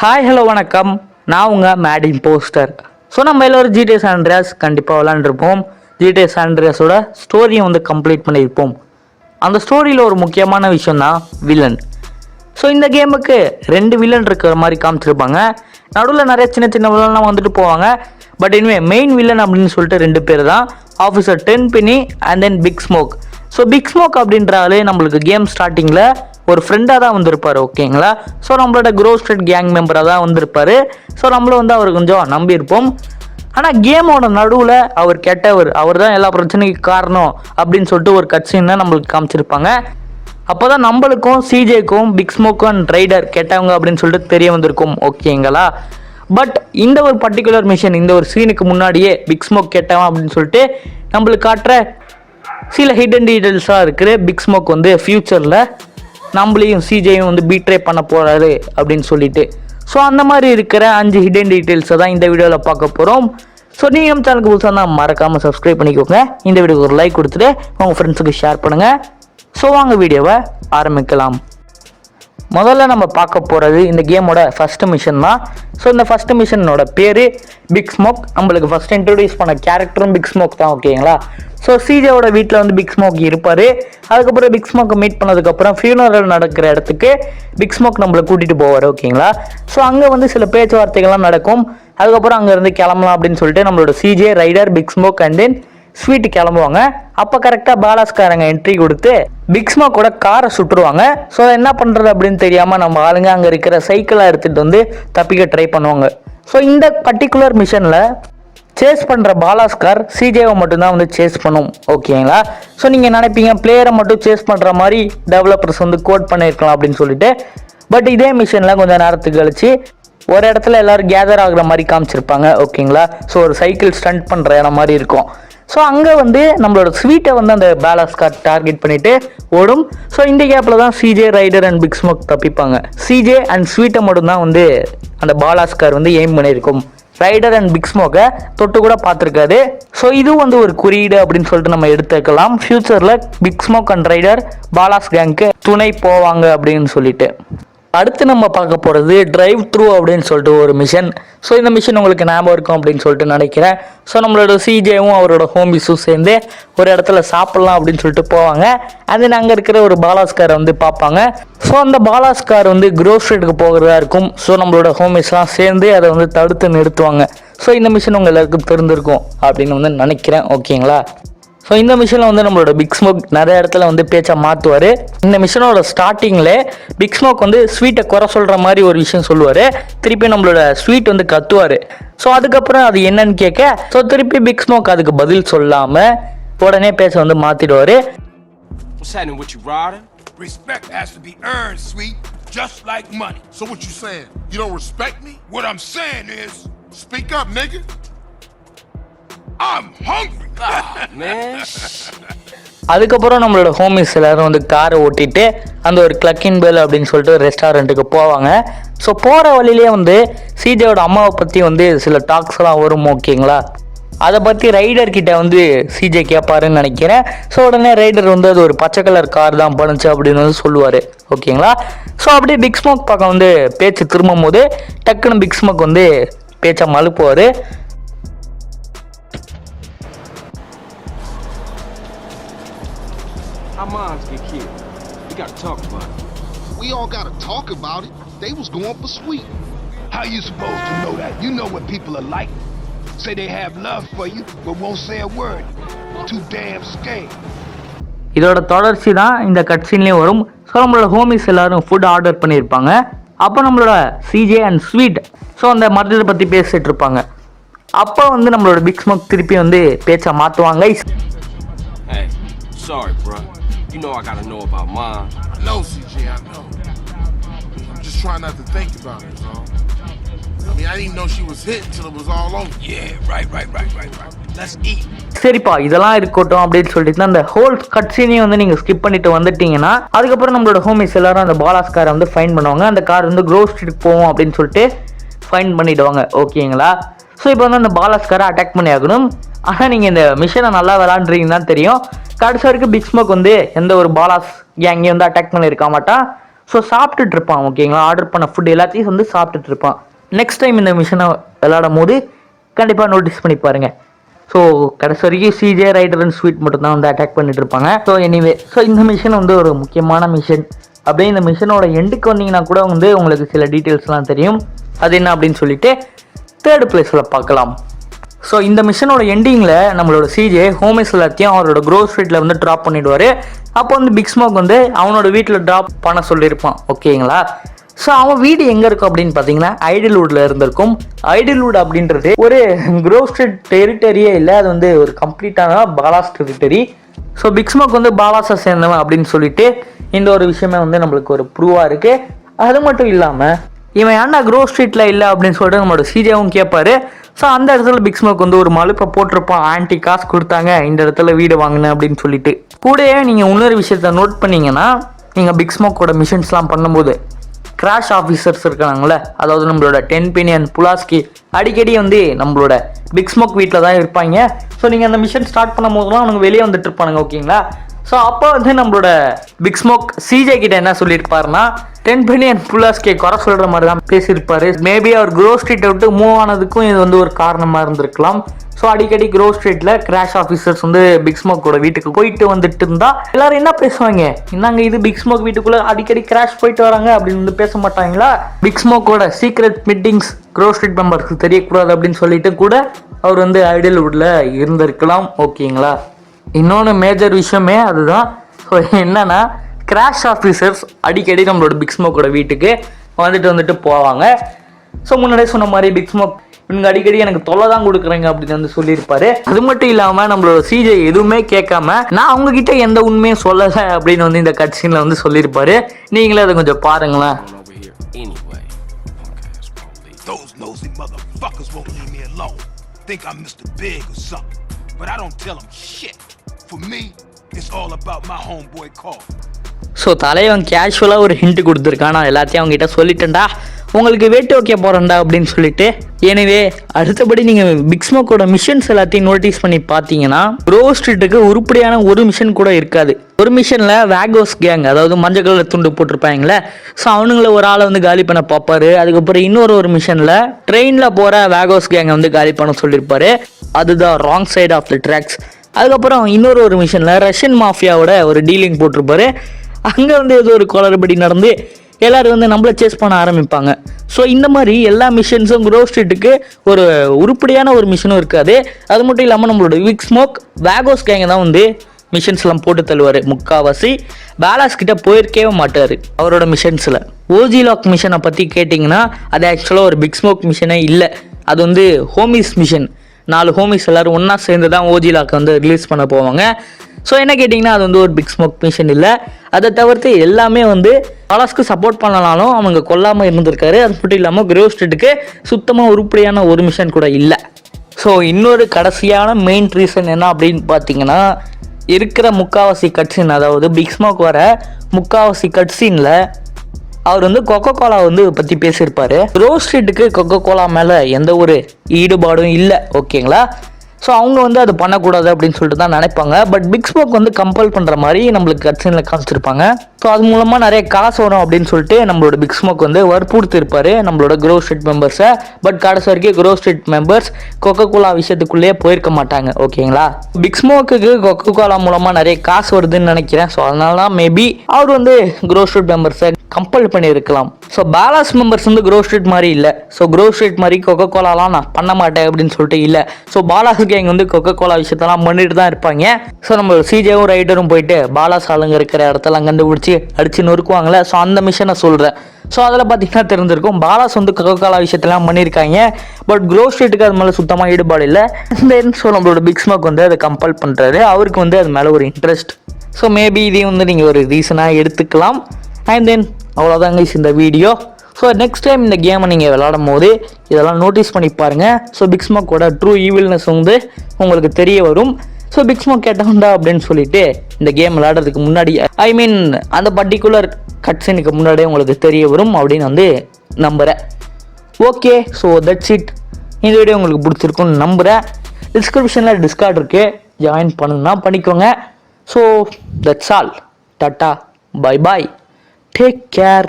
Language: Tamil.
ஹாய் ஹலோ வணக்கம். நான் உங்கள் மேடின் போஸ்டர் ஸோ நம்ம எல்லோரும் ஜிடிஎஸ் ஆண்ட்ரியாஸ் கண்டிப்பாக விளாண்டுருப்போம் ஜிடிஎஸ் ஆண்ட்ரியாஸோட ஸ்டோரியை வந்து கம்ப்ளீட் பண்ணியிருப்போம். அந்த ஸ்டோரியில் ஒரு முக்கியமான விஷயம் தான் வில்லன் ஸோ இந்த கேமுக்கு ரெண்டு வில்லன் இருக்கிற மாதிரி காமிச்சிருப்பாங்க. நடுவில் நிறைய சின்ன சின்ன வில்லன்லாம் வந்துட்டு போவாங்க. பட் இனிமே மெயின் வில்லன் அப்படின்னு சொல்லிட்டு ரெண்டு பேர் தான். Officer Tenpenny and then Big Smoke so Big Smoke அப்படின்றாலே நம்மளுக்கு கேம் ஸ்டார்டிங்கில் ஒரு ஃப்ரெண்டாக தான் வந்திருப்பார் ஓகேங்களா ஸோ நம்மளோட க்ரோ ஸ்ட்ரெட் கேங் மெம்பராக தான் வந்திருப்பார். ஸோ நம்மளும் வந்து அவர் கொஞ்சம் நம்பியிருப்போம். ஆனால் கேமோட நடுவில் அவர் கெட்டவர் அவர் தான் எல்லா பிரச்சனைக்கும் காரணம் அப்படின்னு சொல்லிட்டு ஒரு கட்சின்னு தான் நம்மளுக்கு காமிச்சிருப்பாங்க. அப்போ தான் நம்மளுக்கும் சிஜேக்கும் பிக் ஸ்மோக் அண்ட் ரைடர் கெட்டவங்க அப்படின்னு சொல்லிட்டு தெரிய வந்திருக்கும் ஓகேங்களா பட் இந்த ஒரு பர்டிகுலர் மிஷன் இந்த ஒரு சீனுக்கு முன்னாடியே பிக் ஸ்மோக் கெட்டவன் அப்படின்னு சொல்லிட்டு நம்மளுக்கு காட்டுற சில ஹிடன் டீட்டெயில்ஸாக இருக்கிற பிக் ஸ்மோக் வந்து ஃப்யூச்சரில் நம்மளையும் சிஜேயும் வந்து பீட்ரே பண்ண போகிறாரு அப்படின்னு சொல்லிட்டு. ஸோ அந்த மாதிரி இருக்கிற அஞ்சு ஹிடன் டீட்டெயில்ஸை தான் இந்த வீடியோவில் பார்க்க போகிறோம் ஸோ நீங்கள் நம்ம சேனலுக்கு புதுசாக தான் மறக்காமல் சப்ஸ்கிரைப் பண்ணிக்கோங்க. இந்த வீடியோக்கு ஒரு லைக் கொடுத்துட்டு உங்கள் ஃப்ரெண்ட்ஸுக்கு ஷேர் பண்ணுங்கள் ஸோ வாங்க வீடியோவை ஆரம்பிக்கலாம். முதல்ல நம்ம பார்க்க போகிறது இந்த கேமோட ஃபஸ்ட்டு மிஷன் தான். ஸோ இந்த ஃபஸ்ட்டு மிஷனோட பேர் பிக் ஸ்மோக் நம்மளுக்கு ஃபஸ்ட் இன்ட்ரடியூஸ் பண்ண கேரக்டரும் பிக் ஸ்மோக் தான் ஓகேங்களா ஸோ சிஜேவோட வீட்டில் வந்து பிக் ஸ்மோக் இருப்பார். அதுக்கப்புறம் பிக் ஸ்மோக்கை மீட் பண்ணதுக்கப்புறம் ஃபியூனரல் நடக்கிற இடத்துக்கு பிக் ஸ்மோக் நம்மளை கூட்டிகிட்டு போவார் ஓகேங்களா ஸோ அங்கே வந்து சில பேச்சுவார்த்தைகள்லாம் நடக்கும். அதுக்கப்புறம் அங்கேருந்து கிளம்பலாம் அப்படின்னு சொல்லிட்டு நம்மளோட CJ Ryder Big Smoke and then Sweet கிளம்புவாங்க. அப்போ கரெக்டாக பாலாஸ்காரங்க என்ட்ரி கொடுத்து பிக்ஸ்மா கூட காரை சுட்டுருவாங்க. ஸோ என்ன பண்ணுறது அப்படின்னு தெரியாமல் நம்ம ஆளுங்க அங்கே இருக்கிற சைக்கிளை எடுத்துகிட்டு வந்து தப்பிக்க ட்ரை பண்ணுவாங்க. ஸோ இந்த பர்டிகுலர் மிஷனில் சேஸ் பண்ணுற பாலாஸ்கார் சிஜேவை மட்டும்தான் வந்து சேஸ் பண்ணும். ஓகேங்களா ஸோ நீங்கள் நினைப்பீங்க பிளேயரை மட்டும் சேஸ் பண்ணுற மாதிரி டெவலப்பர்ஸ் வந்து கோட் பண்ணியிருக்கலாம் அப்படின்னு சொல்லிட்டு. பட் இதே மிஷனில் கொஞ்சம் நேரத்துக்கு கழிச்சு ஒரு இடத்துல எல்லாரும் கேதர் ஆகிற மாதிரி காமிச்சிருப்பாங்க. ஓகேங்களா ஸோ ஒரு சைக்கிள் ஸ்டண்ட் பண்ணுற இடம் மாதிரி இருக்கும். ஸோ அங்கே வந்து நம்மளோட ஸ்வீட்டை வந்து அந்த பேலாஸ்கார் டார்கெட் பண்ணிட்டு ஓடும். ஸோ இந்த கேப்பில் தான் CJ Ryder and Big Smoke தப்பிப்பாங்க. CJ and ஸ்வீட்டை மட்டும்தான் வந்து அந்த பாலாஸ்கார் வந்து எய்ம் பண்ணியிருக்கும். ரைடர் அண்ட் பிக் ஸ்மோக்கை தொட்டு கூட பார்த்துருக்காது. ஸோ இதுவும் வந்து ஒரு குறியீடு அப்படின்னு சொல்லிட்டு நம்ம எடுத்துக்கலாம். ஃப்யூச்சரில் Big Smoke and Ryder Ballas கேங்க்கு துணை போவாங்க அப்படின்னு சொல்லிட்டு. அடுத்து நம்ம பார்க்க போகிறது டிரைவ் த்ரூ அப்படின்னு சொல்லிட்டு ஒரு மிஷன் ஸோ இந்த மிஷன் உங்களுக்கு ஞாபகம் இருக்கும் அப்படின்னு சொல்லிட்டு நினைக்கிறேன். ஸோ நம்மளோட சிஜேவும் அவரோட ஹோமிஸும் சேர்ந்து ஒரு இடத்துல சாப்பிட்லாம் அப்படின்னு சொல்லிட்டு போவாங்க. அது அங்கே இருக்கிற ஒரு பாலாஸ்காரை வந்து பார்ப்பாங்க. ஸோ அந்த பாலாஸ்கார் வந்து க்ரோஸ்ட்ரேட்டுக்கு போகிறதா இருக்கும். ஸோ நம்மளோட ஹோமிஸ்லாம் சேர்ந்து அதை வந்து தடுத்து நிறுத்துவாங்க. ஸோ இந்த மிஷன் உங்கள் எல்லாருக்கும் தெரிஞ்சிருக்கும் அப்படின்னு வந்து நினைக்கிறேன். ஓகேங்களா ஸோ இந்த மிஷனில் வந்து நம்மளோட பிக் ஸ்மோக் நிறைய இடத்துல வந்து பேச்சை மாற்றுவார் இந்த மிஷனோட ஸ்டார்டிங்கில் பிக் ஸ்மோக் வந்து ஸ்வீட்டை குறை சொல்கிற மாதிரி ஒரு விஷயம் சொல்லுவார் திருப்பி நம்மளோட ஸ்வீட் வந்து கத்துவார் ஸோ அதுக்கப்புறம் அது என்னன்னு கேட்க ஸோ திருப்பி பிக் ஸ்மோக் அதுக்கு பதில் சொல்லாமல் உடனே பேச்ச வந்து மாற்றிடுவார்? Respect has to be earned, sweet, just like money. So what you saying? You don't respect me? What I'm saying is, Speak up, nigga. Man, அதுக்கப்புறம் நம்மளோட ஹோமிஸ் எல்லாரும் வந்து காரை ஓட்டிட்டு அந்த ஒரு கிளக்கின் பேல் அப்படின்னு சொல்லிட்டு ஒரு ரெஸ்டாரண்ட்டுக்கு போவாங்க. ஸோ போகிற வழியிலே வந்து சிஜேவோட அம்மாவை பற்றி வந்து சில டாக்ஸ்லாம் வரும் ஓகேங்களா? அதை பற்றி ரைடர் கிட்ட வந்து சிஜே கேட்பாருன்னு நினைக்கிறேன். ஸோ உடனே ரைடர் வந்து அது ஒரு பச்சை கலர் கார் தான் பண்ணுச்சு அப்படின்னு வந்து சொல்லுவார். ஓகேங்களா? ஸோ அப்படியே பிக் ஸ்மோக் பக்கம் வந்து பேச்சு திரும்பும் போது டக்குன்னு பிக் ஸ்மோக் வந்து பேச்சை மழுப்புவார். Our moms get killed. We gotta talk about it. We all gotta talk about it. They was going for sweet. How you supposed to know that? You know what people are like. Say they have love for you, but won't say a word. Too damn scared. இதோட தொடர்ச்சி தான் இந்த கட்சின்லேயும் வரும் ஸோ நம்மளோட ஹோமிஸ் எல்லாரும் ஃபுட் ஆர்டர் பண்ணியிருப்பாங்க அப்போ நம்மளோட சிஜே அண்ட் ஸ்வீட் ஸோ அந்த மர்டரை பற்றி பேசிட்டு இருப்பாங்க அப்போ வந்து நம்மளோட பிக் ஸ்மோக் திருப்பி வந்து பேச்சை மாற்றுவாங்க bro. You know I gotta know about mom. I know, CJ, I know. I'm just trying not to think about it, so. I mean, I didn't even know she was hit until it was all over. Yeah, right, right, right, right, right. Let's eat. சரிப்பா இதெல்லாம் இருக்கட்டும் அப்படின்னு சொல்லிட்டு அந்த ஹோல் கட்சினையும் வந்து நீங்கள் ஸ்கிப் பண்ணிட்டு வந்துட்டீங்கன்னா அதுக்கப்புறம் நம்மளோட ஹோமிஸ் எல்லாரும் அந்த பாலாஸ் காரை வந்து ஃபைன் பண்ணுவாங்க அந்த கார் வந்து க்ரோ ஸ்ட்ரீட் போவோம் அப்படின்னு சொல்லிட்டு ஃபைன் பண்ணிடுவாங்க ஓகேங்களா ஸோ இப்போ வந்து அந்த பாலாஸ் காரை அட்டாக் பண்ணி ஆகணும் ஆனால் நீங்கள் இந்த மிஷனை நல்லா விளாண்டுறீங்கன்னு தான் தெரியும் கடைசி வரைக்கும் பிக் ஸ்மோக் வந்து எந்த ஒரு பாலாஸ் கேங்கே வந்து அட்டாக் பண்ணியிருக்க மாட்டான் ஸோ சாப்பிட்டுட்டு இருப்பான் ஓகேங்களா? ஆர்டர் பண்ண ஃபுட் எல்லாத்தையும் வந்து சாப்பிட்டுட்டு இருப்பான் நெக்ஸ்ட் டைம் இந்த மிஷனை விளாடும் போது கண்டிப்பாக நோட்டீஸ் பண்ணி பாருங்க. ஸோ கடைசி வரைக்கும் சிஜே ரைடர் அண்ட் ஸ்வீட் மட்டும்தான் வந்து அட்டாக் பண்ணிட்டு இருப்பாங்க ஸோ எனிவே ஸோ இந்த மிஷன் வந்து ஒரு முக்கியமான மிஷன் அப்படியே இந்த மிஷனோட எண்டுக்கு வந்தீங்கன்னா கூட வந்து உங்களுக்கு சில டீட்டெயில்ஸ்லாம் தெரியும். அது என்ன அப்படின்னு சொல்லிட்டு தேர்ட் பிளேஸில் பார்க்கலாம். ஸோ இந்த மிஷனோட எண்டிங்கில் நம்மளோட சிஜே ஹோமேஸ் எல்லாத்தையும் அவரோட க்ரோஸ் ஸ்ட்ரீட்டில் வந்து ட்ராப் பண்ணிடுவார். அப்போ வந்து பிக் ஸ்மோக் வந்து அவனோட வீட்டில் ட்ராப் பண்ண சொல்லியிருப்பான். ஓகேங்களா ஸோ அவன் வீடு எங்கே இருக்கும் அப்படின்னு பார்த்தீங்கன்னா ஐடில்வுட்டில் இருந்திருக்கும். ஐடில்வுட் அப்படின்றது ஒரு க்ரோவ் ஸ்ட்ரீட் டெரிட்டரியே இல்லை அது வந்து ஒரு கம்ப்ளீட்டான Ballas territory so Big Smoke வந்து பாலாஸை சேர்ந்தவன் அப்படின்னு சொல்லிட்டு இந்த ஒரு விஷயமே வந்து நம்மளுக்கு ஒரு ப்ரூவாக இருக்குது அது மட்டும் இல்லாமல் இவன் ஏன்டா க்ரோ ஸ்ட்ரீட்டில் இல்லை அப்படின்னு சொல்லிட்டு நம்மளோட சிஜேவும் கேட்பாரு ஸோ அந்த இடத்துல பிக் ஸ்மோக் வந்து ஒரு மலுப்பை போட்டிருப்பான். ஆன்ட்டி காசு கொடுத்தாங்க. இந்த இடத்துல வீடு வாங்கினேன் அப்படின்னு சொல்லிட்டு. கூடயே நீங்கள் இன்னொரு விஷயத்த நோட் பண்ணீங்கன்னா நீங்கள் பிக் ஸ்மோக்கோட மிஷன்ஸ்லாம் பண்ணும்போது கிராஷ் ஆஃபீஸர்ஸ் இருக்காங்களே அதாவது நம்மளோட டென் பினியன் புலாஸ்கி அடிக்கடி வந்து நம்மளோட பிக் ஸ்மோக் வீட்டில் தான் இருப்பாங்க. ஸோ நீங்கள் அந்த மிஷன் ஸ்டார்ட் பண்ணும் போதெல்லாம் அவனுங்க வெளியே வந்துட்டு இருப்பானுங்க ஓகேங்களா ஸோ அப்போ வந்து நம்மளோட பிக் ஸ்மோக் சிஜே கிட்ட என்ன சொல்லியிருப்பாருன்னா டென் பில்லியன் புல்லாஸ்கே குறை சொல்கிற மாதிரி தான் பேசியிருப்பாரு. மேபி அவர் க்ரோ ஸ்ட்ரீட்டை விட்டு மூவ் ஆனதுக்கும் இது வந்து ஒரு காரணமாக இருந்திருக்கலாம். ஸோ அடிக்கடி க்ரோ ஸ்ட்ரீட்டில் கிராஷ் ஆஃபீஸர்ஸ் வந்து பிக் ஸ்மோக்கோட வீட்டுக்கு போயிட்டு வந்துட்டு இருந்தா எல்லாரும் என்ன பேசுவாங்க? என்னங்க இது பிக் ஸ்மோக் வீட்டுக்குள்ளே அடிக்கடி கிராஷ் போயிட்டு வராங்க. அப்படின்னு வந்து பேச மாட்டாங்களா? பிக் ஸ்மோக்கோட சீக்ரெட் மீட்டிங்ஸ் க்ரோ ஸ்ட்ரீட் மெம்பர்ஸ்க்கு தெரியக்கூடாது அப்படின்னு சொல்லிட்டு கூட அவர் வந்து ஐடியல் உட்ல இருந்திருக்கலாம். ஓகேங்களா இன்னொன்று மேஜர் விஷயமே அதுதான் ஸோ என்னன்னா கிராஷ் ஆஃபீஸர்ஸ் அடிக்கடி நம்மளோட பிக் ஸ்மோக்கோட வீட்டுக்கு வந்துட்டு வந்துட்டு போவாங்க ஸோ முன்னாடியே சொன்ன மாதிரி பிக் ஸ்மோக் இவங்க அடிக்கடி எனக்கு தொல்லை தான் கொடுக்குறேங்க அப்படின்னு வந்து சொல்லியிருப்பாரு அது மட்டும் இல்லாமல் நம்மளோட சிஜே எதுவுமே கேட்காம நான் அவங்க கிட்ட எந்த உண்மையும் சொல்லலை அப்படின்னு வந்து இந்த கட்சியில் வந்து சொல்லியிருப்பாரு நீங்களே அதை கொஞ்சம் பாருங்களேன். Think I'm Mr. Big or something. But I don't tell them shit. For me, it's all about my homeboy Carl. So தலைவன் கேஷுவலாக ஒரு ஹிண்ட் கொடுத்துருக்கான். நான் எல்லாத்தையும் அவங்ககிட்ட சொல்லிட்டேன்டா. உங்களுக்கு வேட்டு ஓகே போகிறேன்டா அப்படின்னு சொல்லிட்டு. எனவே அடுத்தபடி நீங்கள் பிக்ஸ்மோக்கோட மிஷின்ஸ் மிஷன்ஸ் எல்லாத்தையும் நோட்டீஸ் பண்ணி பார்த்தீங்கன்னா ரோ ஸ்ட்ரீட்டுக்கு உருப்படியான ஒரு மிஷன் கூட இருக்காது. ஒரு மிஷனில் வேகோஸ் கேங் அதாவது மஞ்சள் கலர் துண்டு போட்டிருப்பாங்களே ஸோ அவனுங்கள ஒரு ஆளை வந்து காலி பண்ண பார்ப்பாரு. அதுக்கப்புறம் இன்னொரு ஒரு மிஷனில் ட்ரெயினில் போகிற வேகோஸ் கேங்கை வந்து காலி பண்ண சொல்லியிருப்பாரு. அதுதான் wrong side of the tracks அதுக்கப்புறம் இன்னொரு ஒரு மிஷனில் ரஷ்யன் மாஃபியாவோட ஒரு டீலிங் போட்டிருப்பாரு. அங்கே வந்து ஏதோ ஒரு குளறுபடி நடந்து எல்லாரும் வந்து நம்மள சேஸ் பண்ண ஆரம்பிப்பாங்க. ஸோ இந்த மாதிரி எல்லா மிஷின்ஸும் க்ரோ ஸ்ட்ரீட்டுக்கு ஒரு உருப்படியான ஒரு மிஷினும் இருக்காது. அது மட்டும் இல்லாமல் நம்மளோட விக் ஸ்மோக் வேகோஸ் கேங்க தான் வந்து மிஷின்ஸ்லாம் போட்டு தள்ளுவார் முக்காவாசி. பேலாஸ் கிட்ட போயிருக்கவே மாட்டார் அவரோட மிஷின்ஸில் ஓஜி லாக் மிஷனை பற்றி கேட்டிங்கன்னா அது ஆக்சுவலாக ஒரு பிக் ஸ்மோக் மிஷனே இல்லை. அது வந்து ஹோமிஸ் மிஷன் நாலு ஹோமிஸ் எல்லாரும் ஒன்றா சேர்ந்து தான் ஓஜிலாக்கு வந்து ரிலீஸ் பண்ண போவாங்க. ஸோ என்ன கேட்டிங்கன்னா அது வந்து ஒரு பிக் ஸ்மோக் மிஷன் இல்லை. அதை தவிர்த்து எல்லாமே வந்து பாலாஸ்க்கு சப்போர்ட் பண்ணலாலும் அவங்க கொல்லாமல் இருந்திருக்காரு. அது மட்டும் இல்லாமல் க்ரோ சுத்தமாக உருப்படியான ஒரு மிஷன் கூட இல்லை. ஸோ இன்னொரு கடைசியான மெயின் ரீசன் என்ன அப்படின்னு பார்த்தீங்கன்னா இருக்கிற முக்காவாசி கட்சின் அதாவது பிக் ஸ்மோக் வர முக்காவாசி கட்சினில் அவர் வந்து கொக்கோ கோலா வந்து பற்றி பேசியிருப்பாரு. ரோஸ் ஸ்ட்ரீட்டுக்கு கொக்கோ கோலா மேலே எந்த ஒரு ஈடுபாடும் இல்லை ஓகேங்களா? ஸோ அவங்க வந்து அது பண்ணக்கூடாது அப்படின்னு சொல்லிட்டு தான் நினைப்பாங்க. பட் பிக் ஸ்மோக் வந்து கம்பல் பண்ணுற மாதிரி நம்மளுக்கு கட்சினில் காமிச்சிருப்பாங்க. ஸோ அது மூலமாக நிறைய காசு வரும் அப்படின்னு சொல்லிட்டு நம்மளோட பிக் ஸ்மோக் வந்து வற்புறுத்திருப்பாரு நம்மளோட க்ரோ ஸ்ட்ரீட் மெம்பர்ஸை பட் கடைசி வரைக்கும் Grove Street members Coca Cola விஷயத்துக்குள்ளேயே போயிருக்க மாட்டாங்க ஓகேங்களா பிக் ஸ்மோக்குக்கு கொக்கோ கோலா மூலமாக நிறைய காசு வருதுன்னு நினைக்கிறேன். ஸோ அதனால தான் மேபி அவர் வந்து க்ரோ ஸ்ட்ரீட் மெம்பர்ஸை கம்பல் பண்ணியிருக்கலாம். ஸோ பேலாஸ் மெம்பர்ஸ் வந்து க்ரோ ஸ்ட்ரீட் மாதிரி இல்லை. ஸோ க்ரோ ஸ்ட்ரீட் மாதிரி கொக்கோ கோலாலாம் நான் பண்ண மாட்டேன் அப்படின்னு சொல்லிட்டு இல்லை. ஸோ பாலாஸ் கேங் வந்து கொக்கோ கோலா விஷயத்தெல்லாம் பண்ணிட்டு தான் இருப்பாங்க. ஸோ நம்ம சிஜேவும் ரைடரும் போயிட்டு பாலாஸ் ஆளுங்க இருக்கிற இடத்தெல்லாம் கண்டுபிடிச்சி அடித்து நொறுக்குவாங்களே ஸோ அந்த மிஷனை சொல்கிறேன் ஸோ அதில் பார்த்தீங்கன்னா தெரிஞ்சிருக்கும். பாலாஸ் வந்து கொக்கோ விஷயத்தெல்லாம் பண்ணியிருக்காங்க. பட் க்ரோ ஸ்ட்ரீட்டுக்கு அது மேலே சுத்தமாக ஈடுபாடு இல்லை. தென் ஸோ நம்மளோட பிக்ஸ்மாக் வந்து அதை கம்பல் பண்ணுறாரு அவருக்கு வந்து அது மேலே ஒரு இன்ட்ரெஸ்ட் ஸோ மேபி இதையும் வந்து நீங்கள் ஒரு ரீசனாக எடுத்துக்கலாம். அண்ட் தென் அவ்வளோதாங்க இந்த வீடியோ ஸோ நெக்ஸ்ட் டைம் இந்த கேமை நீங்கள் விளாடும் போது இதெல்லாம் நோட்டீஸ் பண்ணி பாருங்கள் ஸோ பிக்ஸ்மாக்கோட ட்ரூ ஈவில்னஸ் வந்து உங்களுக்கு தெரிய வரும். ஸோ பிக் ஸ்மோக் கேட்டவன்டா அப்படின்னு சொல்லிட்டு இந்த கேம் விளையாடுறதுக்கு முன்னாடி ஐ மீன் அந்த பர்டிகுலர் கட்ஸனுக்கு முன்னாடியே உங்களுக்கு தெரிய வரும் அப்படின்னு வந்து நம்புகிறேன் ஓகே ஸோ தட்ஸ் இட் இந்த வீடியோ உங்களுக்கு பிடிச்சிருக்கும்னு நம்புகிறேன் டிஸ்கிரிப்ஷனில் டிஸ்கார்ட் இருக்குது ஜாயின் பண்ணுன்னா பண்ணிக்கோங்க. So that's all tata bye bye take care